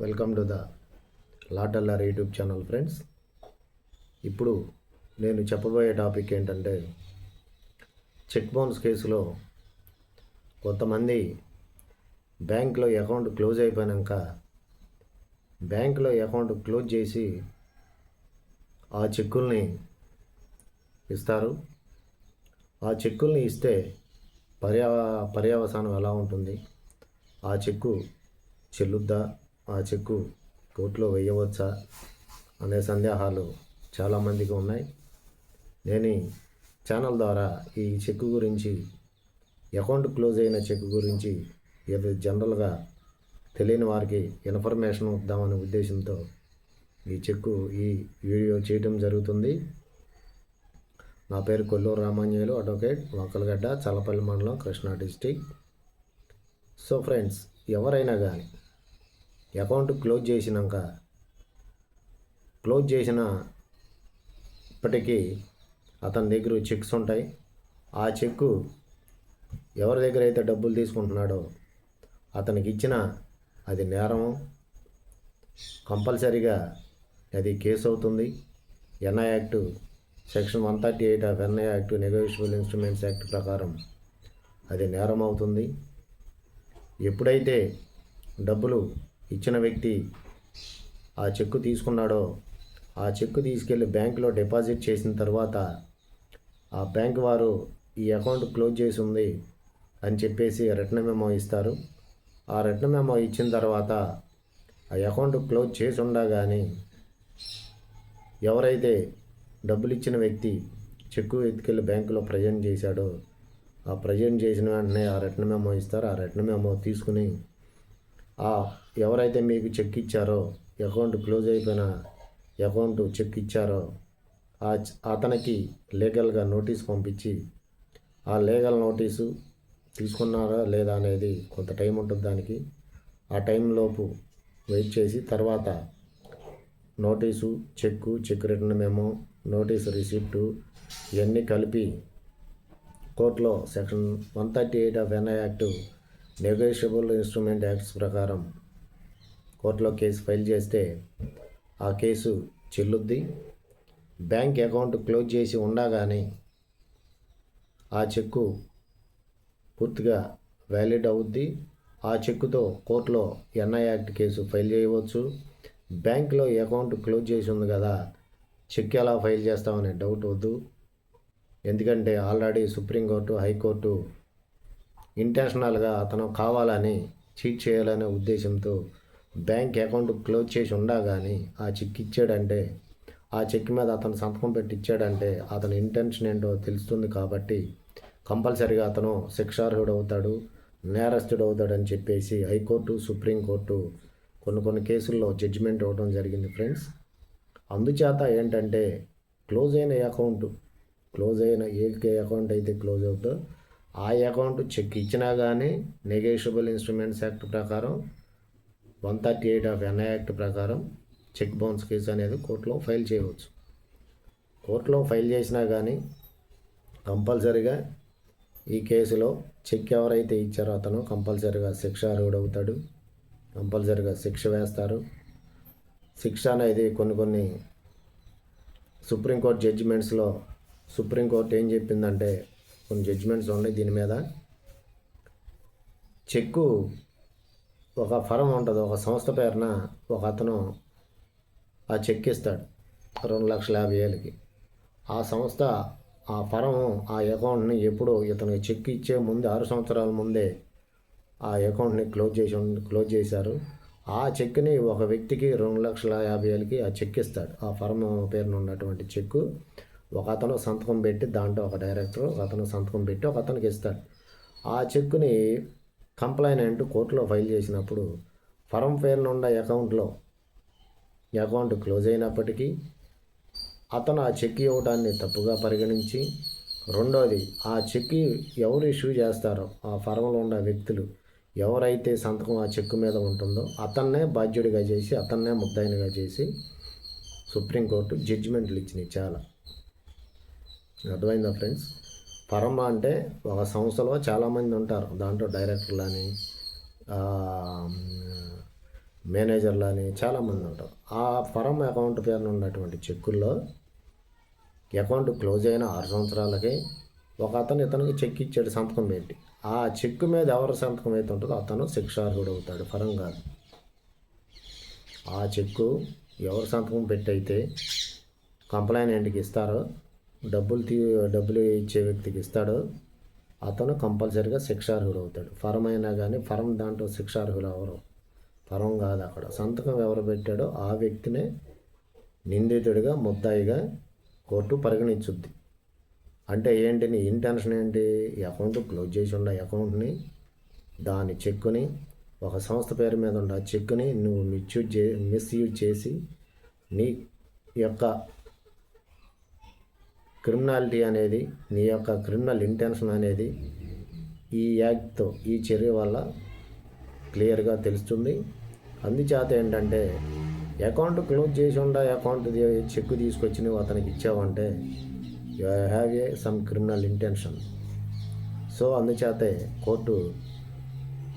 Welcome to the లాటల్లర్ YouTube channel friends. ఇప్పుడు నేను చెప్పబోయే టాపిక్ ఏంటంటే చెక్ బౌన్స్ కేసులో కొంతమంది బ్యాంక్లో అకౌంట్ క్లోజ్ అయిపోయాక బ్యాంక్లో అకౌంట్ క్లోజ్ చేసి ఆ చెక్కుల్ని ఇస్తారు. ఆ చెక్కుల్ని ఇస్తే పర్యా పర్యవసానం ఎలా ఉంటుంది? ఆ చెక్కు చెల్లుద్దా? ఆ చెక్కు కోర్టులో వేయవచ్చా అనే సందేహాలు చాలామందికి ఉన్నాయి. నేను ఛానల్ ద్వారా ఈ చెక్కు గురించి అకౌంట్ క్లోజ్ అయిన చెక్ గురించి ఏదో జనరల్గా తెలియని వారికి ఇన్ఫర్మేషన్ ఇద్దామనే ఉద్దేశంతో ఈ చెక్కు ఈ వీడియో చేయడం జరుగుతుంది. నా పేరు కొల్లూరు రామాంజయులు అడ్వకేట్ వాకలగడ్డ చల్లపల్లి మండలం కృష్ణా డిస్టిక్ సో ఫ్రెండ్స్ ఎవరైనా కానీ అకౌంట్ క్లోజ్ చేసినాక క్లోజ్ చేసిన ఇప్పటికీ అతని దగ్గర చెక్స్ ఉంటాయి. ఆ చెక్కు ఎవరి దగ్గర అయితే డబ్బులు తీసుకుంటున్నాడో అతనికి ఇచ్చిన అది నేరం కంపల్సరీగా అది కేసు అవుతుంది. NI act section one thirty eight of NI act negotiable instruments act ప్రకారం అది నేరం అవుతుంది ఎప్పుడైతే డబ్బులు ఇచ్చిన వ్యక్తి ఆ చెక్కు తీసుకున్నాడో ఆ చెక్కు తీసుకెళ్ళి బ్యాంకులో డిపాజిట్ చేసిన తర్వాత ఆ బ్యాంక్ వారు ఈ అకౌంట్ క్లోజ్ చేసి ఉంది అని చెప్పేసి రిటర్న్ మెమో ఇస్తారు. ఆ రిటర్న్ మెమో ఇచ్చిన తర్వాత ఆ అకౌంట్ క్లోజ్ చేసి ఉండగానే ఎవరైతే డబ్బులు ఇచ్చిన వ్యక్తి చెక్కు ఎత్తుకెళ్ళి బ్యాంకులో ప్రజెంట్ చేశాడో ఆ ప్రజెంట్ చేసిన వెంటనే ఆ రిటర్న్ మెమో ఇస్తారు. ఆ రిటర్న్ మెమో తీసుకుని ఎవరైతే మీకు చెక్ ఇచ్చారో అకౌంట్ క్లోజ్ అయిపోయిన అకౌంట్ చెక్ ఇచ్చారో ఆ అతనికి లీగల్గా నోటీస్ పంపించి ఆ లీగల్ నోటీసు తీసుకున్నారా లేదా అనేది కొంత టైం ఉంటుంది దానికి. ఆ టైంలోపు వెయిట్ చేసి తర్వాత notice cheque cheque return memo notice receipt ఇవన్నీ కలిపి కోర్టులో section one thirty eight of NI act negotiable instrument acts ప్రకారం కోర్టులో కేసు ఫైల్ చేస్తే ఆ కేసు చెల్లుద్ది. బ్యాంక్ అకౌంట్ క్లోజ్ చేసి ఉండగానే ఆ చెక్కు పూర్తిగా వ్యాలిడ్ అవుద్ది. ఆ చెక్కుతో కోర్టులో ఎన్ఐ యాక్ట్ కేసు ఫైల్ చేయవచ్చు. బ్యాంక్లో అకౌంట్ క్లోజ్ చేసి ఉంది కదా చెక్ ఎలా ఫైల్ చేస్తామనే డౌట్ వద్దు. ఎందుకంటే ఆల్రెడీ సుప్రీంకోర్టు హైకోర్టు ఇంటెన్షనల్గా అతను కావాలని చీట్ చేయాలనే ఉద్దేశంతో బ్యాంక్ అకౌంట్ క్లోజ్ చేసి ఉండగాని ఆ చెక్ ఇచ్చాడంటే ఆ చెక్ మీద అతను సంతకం పెట్టి ఇచ్చాడంటే అతని ఇంటెన్షన్ ఏంటో తెలుస్తుంది కాబట్టి కంపల్సరిగా అతను శిక్షార్హుడు అవుతాడు నేరస్తుడు అవుతాడని చెప్పేసి హైకోర్టు సుప్రీంకోర్టు కొన్ని కొన్ని కేసుల్లో జడ్జిమెంట్ ఇవ్వడం జరిగింది ఫ్రెండ్స్. అందుచేత ఏంటంటే క్లోజ్ అయిన అకౌంట్ క్లోజ్ అయిన ఏ అకౌంట్ అయితే క్లోజ్ అవుతుందో ఆ అకౌంట్ చెక్ ఇచ్చినా కానీ నెగేషియబుల్ ఇన్స్ట్రుమెంట్స్ యాక్ట్ ప్రకారం one thirty eight of NI act ప్రకారం చెక్ బౌన్స్ కేసు అనేది కోర్టులో ఫైల్ చేయవచ్చు. కోర్టులో ఫైల్ చేసినా కానీ కంపల్సరిగా ఈ కేసులో చెక్ ఎవరైతే ఇచ్చారో అతను కంపల్సరిగా శిక్షార్హుడు అవుతాడు కంపల్సరిగా శిక్ష వేస్తారు. శిక్ష అనేది కొన్ని కొన్ని సుప్రీంకోర్టు జడ్జిమెంట్స్లో సుప్రీంకోర్టు ఏం చెప్పిందంటే కొన్ని జడ్జిమెంట్స్ ఉన్నాయి దీని మీద. చెక్కు ఒక ఫరం ఉంటుంది ఒక సంస్థ పేరున ఒక అతను ఆ చెక్ ఇస్తాడు రెండు లక్షల యాభై వేలకి. ఆ సంస్థ ఆ ఫరం ఆ అకౌంట్ని ఎప్పుడో ఇతనికి చెక్ ఇచ్చే ముందు ఆరు సంవత్సరాల ముందే ఆ అకౌంట్ని క్లోజ్ చేసి క్లోజ్ చేశారు. ఆ చెక్ని ఒక వ్యక్తికి రెండు లక్షల యాభై వేలకి ఆ చెక్ ఇస్తాడు. ఆ ఫర్మ్ పేరున ఉన్నటువంటి చెక్కు ఒక అతను సంతకం పెట్టి దాంట్లో ఒక డైరెక్టర్ ఒక అతను సంతకం పెట్టి ఒక అతనికి ఇస్తాడు ఆ చెక్కుని కంప్లైంట్ కోర్టులో ఫైల్ చేసినప్పుడు ఫరం పేరున ఉన్న అకౌంట్లో అకౌంట్ క్లోజ్ అయినప్పటికీ అతను ఆ చెక్ ఇవ్వడాన్ని తప్పుగా పరిగణించి రెండోది ఆ చెక్ ఎవరు ఇష్యూ చేస్తారో ఆ ఫరంలో ఉన్న వ్యక్తులు ఎవరైతే సంతకం ఆ చెక్కు మీద ఉంటుందో అతన్నే బాధ్యుడిగా చేసి అతన్నే ముద్దాయినగా చేసి సుప్రీంకోర్టు జడ్జిమెంట్లు ఇచ్చినాయి చాలా అర్థమైందా ఫ్రెండ్స్? పరమ అంటే ఒక సంస్థలో చాలామంది ఉంటారు. దాంట్లో డైరెక్టర్లు అని మేనేజర్లు అని చాలామంది ఉంటారు. ఆ ఫరం అకౌంట్ పేరున ఉన్నటువంటి చెక్కుల్లో అకౌంట్ క్లోజ్ అయిన ఆరు సంవత్సరాలకి ఒక అతను ఇతనికి చెక్ ఇచ్చాడు సంతకం పెట్టి ఆ చెక్కు మీద ఎవరు సంతకం అయితే ఉంటుందో అతను శిక్షార్హుడు అవుతాడు. పరం కాదు. ఆ చెక్కు ఎవరు సంతకం పెట్టి అయితే కంప్లైంట్ ఎంటికి ఇస్తారో డబ్బులు తీ డబ్బులు ఇచ్చే వ్యక్తికి ఇస్తాడో అతను కంపల్సరీగా శిక్షార్హుడు అవుతాడు ఫరం అయినా కానీ ఫరం దాంట్లో శిక్షార్హులు అవరు ఫరం కాదు అక్కడ. సంతకం ఎవరు పెట్టాడో ఆ వ్యక్తినే నిందితుడిగా ముద్దాయిగా కోర్టు పరిగణించుద్ది. అంటే ఏంటి నీ ఇంటెన్షన్ ఏంటి? ఈ అకౌంట్ క్లోజ్ చేసి ఉన్న అకౌంట్ని దాని చెక్కుని ఒక సంస్థ పేరు మీద ఉన్న చెక్కుని నువ్వు మిస్యూజ్ చే మిస్యూజ్ చేసి నీ యొక్క క్రిమినాలిటీ అనేది నీ యొక్క క్రిమినల్ ఇంటెన్షన్ అనేది ఈ యాక్ట్తో ఈ చర్య వల్ల క్లియర్గా తెలుస్తుంది. అందుచేత ఏంటంటే అకౌంట్ క్లోజ్ చేసి ఉండ అకౌంట్ చెక్ తీసుకొచ్చి నువ్వు అతనికి ఇచ్చావంటే you have a some criminal intention. So అందుచేతే court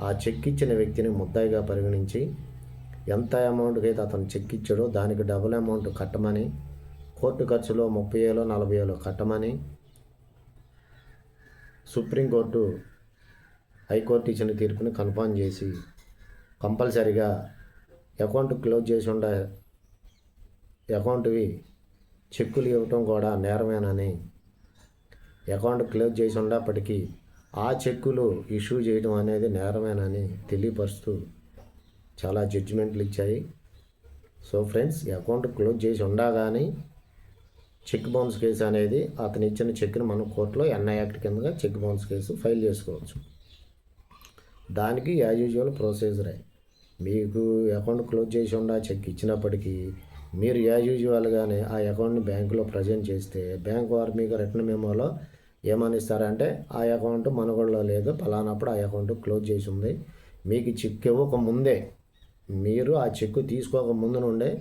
ఆ చెక్ ఇచ్చిన వ్యక్తిని ముద్దాయిగా పరిగణించి ఎంత అమౌంట్కి అయితే అతను చెక్ ఇచ్చాడో దానికి డబుల్ అమౌంట్ కట్టమని కోర్టు ఖర్చులో ముప్పై ఏలో నలభై ఏలో కట్టమని సుప్రీంకోర్టు హైకోర్టు ఇచ్చిన తీర్పుని కన్ఫర్మ్ చేసి కంపల్సరిగా అకౌంట్ క్లోజ్ చేసి ఉండే అకౌంట్వి చెక్కులు ఇవ్వటం కూడా నేరమేనని అకౌంట్ క్లోజ్ చేసి ఉన్నప్పటికీ ఆ చెక్కులు ఇష్యూ చేయడం అనేది నేరమేనని తెలియపరుస్తూ చాలా జడ్జిమెంట్లు ఇచ్చాయి. సో ఫ్రెండ్స్ అకౌంట్ క్లోజ్ చేసి ఉండగానే చెక్ బౌన్స్ కేసు అనేది అతను ఇచ్చిన చెక్ను మనం కోర్టులో ఎన్ఐ యాక్ట్ కిందగా చెక్ బౌన్స్ కేసు ఫైల్ చేసుకోవచ్చు. దానికి యాజ్ యూజువల్ ప్రొసీజరే. మీకు అకౌంట్ క్లోజ్ చేసి ఉండా చెక్ ఇచ్చినప్పటికీ మీరు యాజ్ యూజువల్గానే ఆ అకౌంట్ని బ్యాంకులో ప్రజెంట్ చేస్తే బ్యాంక్ వారు మీకు రిటర్న్ మెమోలో ఏమనిస్తారంటే ఆ అకౌంట్ మనుగడలో లేదు పలానప్పుడు ఆ అకౌంట్ క్లోజ్ చేసి ఉంది. మీకు చెక్ ఇవ్వక ముందే మీరు ఆ చెక్ తీసుకోక ముందు నుండే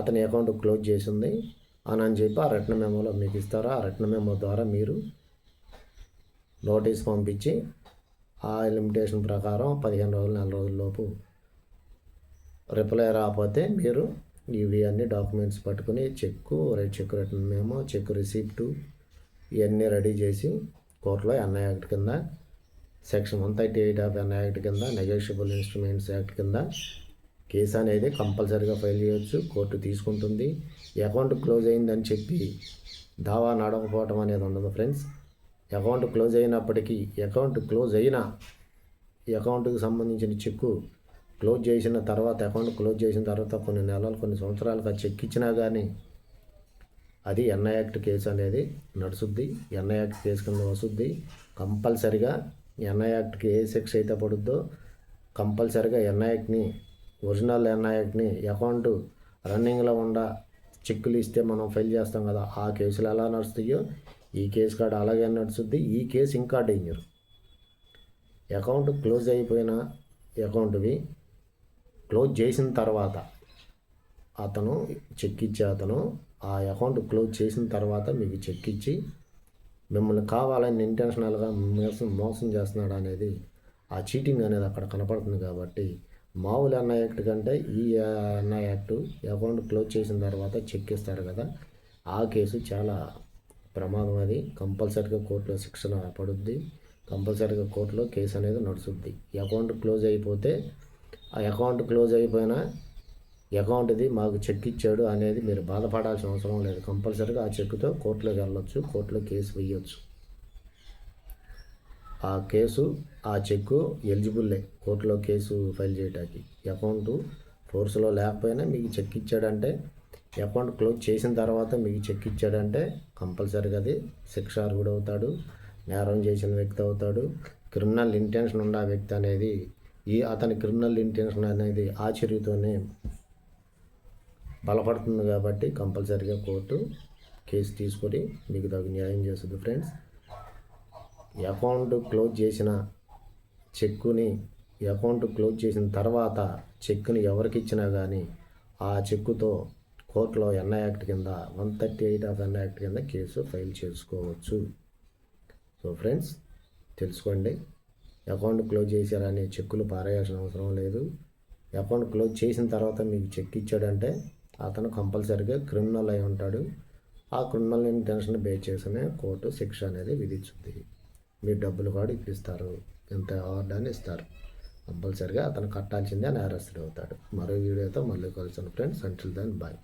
అతని అకౌంట్ క్లోజ్ చేసింది అని అని చెప్పి ఆ రిటర్న్ మెమోలో మీకు ఇస్తారు? ఆ రిటర్న్ మెమో ద్వారా మీరు నోటీస్ పంపించి ఆ లిమిటేషన్ ప్రకారం పదిహేను రోజులు నెల రోజుల్లోపు రిప్లై రాకపోతే మీరు ఇవి అన్ని డాక్యుమెంట్స్ పట్టుకుని cheque right cheque return memo cheque receipt ఇవన్నీ రెడీ చేసి కోర్టులో ఎన్ఐ యాక్ట్ కింద section one thirty eight of NI act కింద నెగోషియబుల్ ఇన్స్ట్రుమెంట్స్ యాక్ట్ కింద కేసు అనేది కంపల్సరీగా ఫైల్ చేయొచ్చు కోర్టు తీసుకుంటుంది. అకౌంట్ క్లోజ్ అయిందని చెప్పి దావా నడవకపోవటం అనేది ఉండదు ఫ్రెండ్స్. అకౌంట్ క్లోజ్ అయినప్పటికీ అకౌంట్ క్లోజ్ అయినా ఈ అకౌంట్కి సంబంధించిన చెక్కు క్లోజ్ చేసిన తర్వాత అకౌంట్ క్లోజ్ చేసిన తర్వాత కొన్ని నెలలు కొన్ని సంవత్సరాలకు ఆ చెక్ ఇచ్చినా కానీ అది ఎన్ఐ యాక్ట్ కేసు అనేది నడుస్తుంది ఎన్ఐ యాక్ట్ కేసు కింద వస్తుంది కంపల్సరిగా ఎన్ఐ యాక్ట్కి ఏ సెక్స్ అయితే పడుద్దో కంపల్సరిగా ఎన్ఐ యాక్ట్ని ఒరిజినల్ ఎన్ఐ యాక్ట్ని అకౌంట్ రన్నింగ్లో ఉండ చెక్కులు ఇస్తే మనం ఫైల్ చేస్తాం కదా ఆ కేసులు ఎలా నడుస్తాయో ఈ కేసు కాడ అలాగే నడుస్తుంది ఈ కేసు ఇంకా డేంజర్. అకౌంట్ క్లోజ్ అయిపోయిన అకౌంట్వి క్లోజ్ చేసిన తర్వాత అతను చెక్ ఇచ్చే అతను ఆ అకౌంట్ క్లోజ్ చేసిన తర్వాత మీకు చెక్ ఇచ్చి మిమ్మల్ని కావాలని ఇంటెన్షనల్గా మోసం మోసం చేస్తున్నాడు అనేది ఆ చీటింగ్ అనేది అక్కడ కనపడుతుంది కాబట్టి మామూలు ఎన్ఐ యాక్ట్ కంటే ఈ ఎన్ఐ యాక్ట్ అకౌంట్ క్లోజ్ చేసిన తర్వాత చెక్ ఇస్తారు కదా. ఆ కేసు చాలా ప్రమాదం అది. కంపల్సరీగా కోర్టులో శిక్షణ పడుద్ది. కంపల్సరీగా కోర్టులో కేసు అనేది నడుస్తుంది. అకౌంట్ క్లోజ్ అయిపోతే ఆ అకౌంట్ క్లోజ్ అయిపోయినా అకౌంట్ది మాకు చెక్ ఇచ్చాడు అనేది మీరు బాధపడాల్సిన అవసరం లేదు. కంపల్సరీగా ఆ చెక్తో కోర్టులోకి వెళ్ళొచ్చు. కోర్టులో కేసు వేయొచ్చు. ఆ కేసు ఆ చెక్కు ఎలిజిబుల్లే కోర్టులో కేసు ఫైల్ చేయడానికి అకౌంట్ ఫోర్స్లో లేకపోయినా మీకు చెక్ ఇచ్చాడంటే అకౌంట్ క్లోజ్ చేసిన తర్వాత మీకు చెక్ ఇచ్చాడంటే కంపల్సరీగా అది శిక్షార్హుడు అవుతాడు నేరం చేసిన వ్యక్తి అవుతాడు. క్రిమినల్ ఇంటెన్షన్ ఉన్న వ్యక్తి అనేది ఈ అతని క్రిమినల్ ఇంటెన్షన్ అనేది ఆశ్చర్యతోనే బలపడుతుంది కాబట్టి కంపల్సరీగా కోర్టు కేసు తీసుకొని మీకు తగు న్యాయం చేస్తుంది ఫ్రెండ్స్. అకౌంట్ క్లోజ్ చేసిన చెక్కుని అకౌంట్ క్లోజ్ చేసిన తర్వాత చెక్కుని ఎవరికి ఇచ్చినా కానీ ఆ చెక్కుతో కోర్టులో ఎన్ఐ యాక్ట్ కింద one thirty eight of NI act కింద కేసు ఫైల్ చేసుకోవచ్చు. సో ఫ్రెండ్స్ తెలుసుకోండి. అకౌంట్ క్లోజ్ చేశారని చెక్కులు పారేయాల్సిన అవసరం లేదు. అకౌంట్ క్లోజ్ చేసిన తర్వాత మీకు చెక్ ఇచ్చాడంటే అతను కంపల్సరీగా క్రిమినల్ అయి ఉంటాడు. ఆ క్రిమినల్ ఇంటెన్షన్ బేస్ చేసుకునే కోర్టు శిక్ష అనేది విధించుద్ది. మీ డబ్బులు కూడా ఇప్పిస్తారు. ఎంత అవార్డు అని ఇస్తారు. కంపల్సరిగా అతను కట్టాల్సిందే నేరస్తుడు అవుతాడు. మరో వీడియోతో మళ్ళీ కలుస్తాను ఫ్రెండ్స్. Until then bye